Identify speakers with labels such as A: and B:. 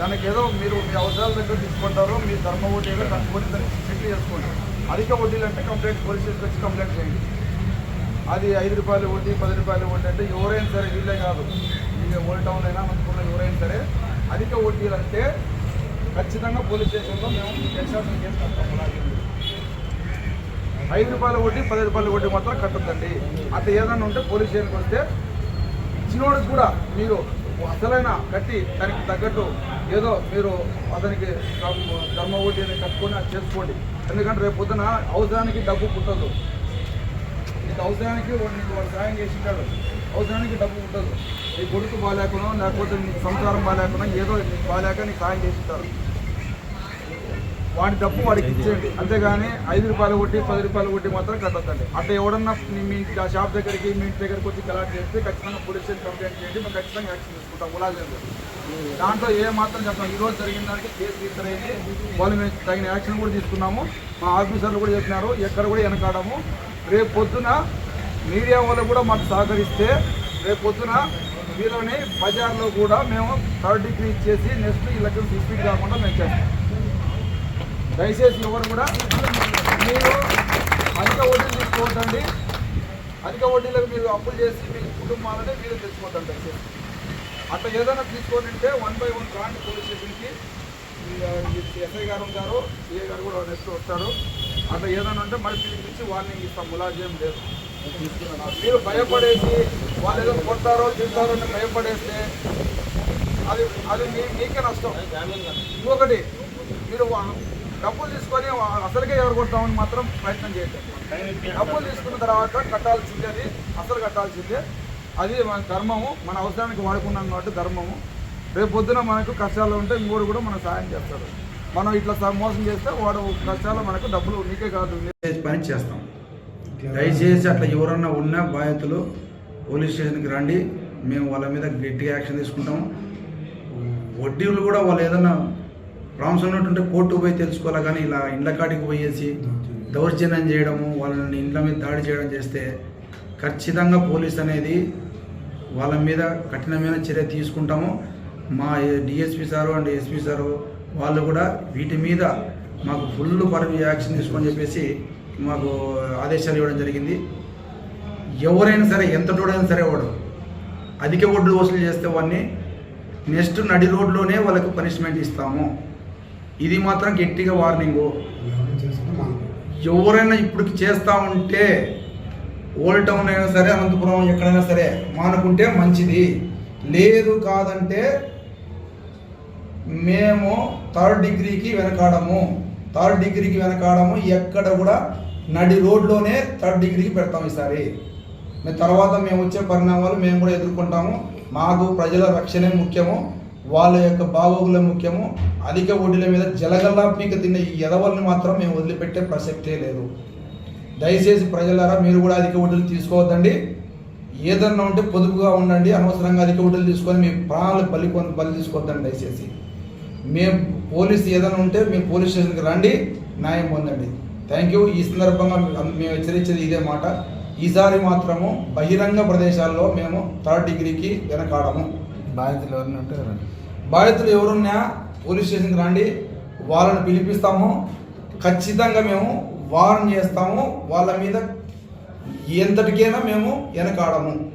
A: దానికి ఏదో మీరు మీ అవసరాల దగ్గర తీసుకుంటారో మీ ధర్మ వడ్డీలో కట్టుకొని దానికి సెటిల్ చేసుకోండి. అధిక వడ్డీలు అంటే కంప్లైంట్ పోలీస్ స్టేషన్కి వచ్చి కంప్లైంట్ చేయండి. అది ఐదు రూపాయలు వడ్డీ పది రూపాయలు వడ్డీ అంటే ఎవరైనా సరే వీళ్ళే కాదు. ఇక ఓల్డ్ టౌన్ అయినా మనకున్న ఎవరైనా సరే అధిక వడ్డీలు అంటే ఖచ్చితంగా పోలీస్ స్టేషన్లో మేము ఎక్స్ట్రాషన్ కేసు కట్టాము ఐదు రూపాయల వడ్డీ పది రూపాయల వడ్డీ మాత్రం కట్టద్దండి. అట్లా ఏదైనా ఉంటే పోలీస్ స్టేషన్కి వస్తే చిన్నోడికి కూడా మీరు అసలైన కట్టి దానికి తగ్గట్టు ఏదో మీరు అతనికి ధర్మ వడ్డీని కట్టుకొని అది చేసుకోండి. ఎందుకంటే రేపు పొద్దున అవసరానికి డబ్బు పుట్టదు. నీకు అవసరానికి వాడు నీకు వాడు సాయం చేసింటాడు. అవసరానికి డబ్బు ఉండదు నీ కొడుకు బాగాలేకున్నా లేకపోతే నీకు సంసారం బాగాలేకున్నా ఏదో నీకు బాగాలేక నీకు సాయం చేసింటారు. వాడి డబ్బు వాడికి ఇచ్చేయండి. అంతేగాని ఐదు రూపాయల కొట్టి పది రూపాయల కొట్టి మాత్రం కట్టద్దండి. అట్లా ఎవడన్నా మీ- ఆ షాప్ దగ్గరికి మీ ఇంటి దగ్గరికి వచ్చి కలెక్ట్ చేస్తే ఖచ్చితంగా పోలీస్ స్టేషన్ కంప్లైంట్ చేయండి. మేము ఖచ్చితంగా యాక్షన్ తీసుకుంటాం. ఉలాగలేదు దాంట్లో ఏ మాత్రం చెప్తాం ఈరోజు జరిగిన దానికి కేసు రిజిస్టర్ వాళ్ళు మేము తగిన యాక్షన్ కూడా తీసుకున్నాము. మా ఆఫీసర్లు కూడా చెప్పినారు. ఎక్కడ కూడా వెనకాడము. రేపు పొద్దున మీడియా వాళ్ళు కూడా మాకు సహకరిస్తే రేపు పొద్దున వీళ్ళని బజార్లో కూడా మేము థర్డ్ డిగ్రీ ఇచ్చేసి నెక్స్ట్ వీళ్ళకి డిస్ట్రిక్ట్ కాకుండా మేము చేస్తాం. దయచేసి ఎవరు కూడా మీరు అధిక వడ్డీలు తీసుకోవద్దండి. అధిక వడ్డీలకు మీరు అప్పులు చేసి మీ కుటుంబాలని మీరు తెచ్చుకోవద్దండి దయచేసి. అట్లా ఏదైనా తీసుకొని ఉంటే వన్ బై వన్ రాండి పోలీస్ స్టేషన్కి ఎస్ఐ గారు ఉంటారు సిఐ గారు కూడా నెక్స్ట్ వస్తారు. అట్లా ఏదైనా ఉంటే మరి పిలిపించి వార్నింగ్ ఇస్తాం ములాజేం లేదు. మీరు భయపడేసి వాళ్ళు ఏదో కొడతారో తింటారో అని భయపడేస్తే అది అది మీకే నష్టం. ఇంకొకటి మీరు వా- డబ్బులు తీసుకొని అసలుకే ఎవరు కొడతామని మాత్రం ప్రయత్నం చేయండి డబ్బులు తీసుకున్న తర్వాత కట్టాల్సిందే అది అసలు కట్టాల్సిందే. అది మన ధర్మము మన అవసరానికి వాడుకున్నాం కాబట్టి ధర్మము. రేపు పొద్దున మనకు కష్టాలు ఉంటే ఇంకోటి కూడా మనకు సాయం చేస్తారు మనం ఇట్లా మోసం చేస్తే వాడు కష్టాలు మనకు డబ్బులు నీకే కాదు.
B: పని చేస్తాం. దయచేసి అట్లా ఎవరన్నా ఉన్నా బాధితులు పోలీస్ స్టేషన్కి రండి. మేము వాళ్ళ మీద గట్టిగా యాక్షన్ తీసుకుంటాము. వడ్డీలు కూడా వాళ్ళు ఏదన్నా ప్రాబ్లమ్స్ ఉన్నట్టుంటే కోర్టుకు పోయి తెలుసుకోవాలి కానీ ఇలా ఇండ్ల కాడికి పోయేసి దౌర్జన్యం చేయడము వాళ్ళని ఇండ్ల మీద దాడి చేయడం చేస్తే ఖచ్చితంగా పోలీస్ అనేది వాళ్ళ మీద కఠినమైన చర్య తీసుకుంటాము. మా DSP sir and SP sir వాళ్ళు కూడా వీటి మీద మాకు ఫుల్ పరమి యాక్షన్ తీసుకొని చెప్పేసి మాకు ఆదేశాలు ఇవ్వడం జరిగింది. ఎవరైనా సరే ఎంత చూడైనా సరే వాడు అధిక ఒడ్లు వసూలు చేస్తే వాడిని నెక్స్ట్ నడి రోడ్లోనే వాళ్ళకు పనిష్మెంట్ ఇస్తాము. ఇది మాత్రం గట్టిగా వార్నింగు. ఎవరైనా ఇప్పటికి చేస్తూ ఉంటే ఓల్డ్ టౌన్ అయినా సరే అనంతపురం ఎక్కడైనా సరే మానుకుంటే మంచిది. లేదు కాదంటే మేము థర్డ్ డిగ్రీకి వెనకాడము. థర్డ్ డిగ్రీకి వెనకాడము ఎక్కడ కూడా నడి రోడ్లోనే థర్డ్ డిగ్రీకి పెడతాం ఈసారి. మేము తర్వాత మేము వచ్చే పరిణామాలు మేము కూడా ఎదుర్కొంటాము. మాకు ప్రజల రక్షణే ముఖ్యము. వాళ్ళ యొక్క బాగోగులే ముఖ్యము. అధిక వడ్డీల మీద జలగల్లా పీక తిన్న ఈ ఎదవల్ని మాత్రం మేము వదిలిపెట్టే ప్రసక్తే లేదు. దయచేసి ప్రజలారా మీరు కూడా అధిక వడ్డీలు తీసుకోవద్దండి. ఏదన్నా ఉంటే పొదుపుగా ఉండండి. అనవసరంగా అధిక వడ్డీలు తీసుకొని మీ ప్రాణాలు బలి బలి తీసుకోవద్దండి దయచేసి. మేము పోలీస్ ఏదైనా ఉంటే మేము పోలీస్ స్టేషన్కి రండి న్యాయం పొందండి. థ్యాంక్ యూ ఈ సందర్భంగా మేము హెచ్చరించేది ఇదే మాట. ఈసారి మాత్రము బహిరంగ ప్రదేశాల్లో మేము థర్డ్ డిగ్రీకి వెనకాడము.
C: బాధితులు ఎవరైనా ఉంటే రండి.
B: బాధితులు ఎవరున్నా పోలీస్ స్టేషన్కి రండి. వాళ్ళని పిలిపిస్తాము. ఖచ్చితంగా మేము వారం చేస్తాము. వాళ్ళ మీద ఎంతటికైనా మేము వెనకాడము.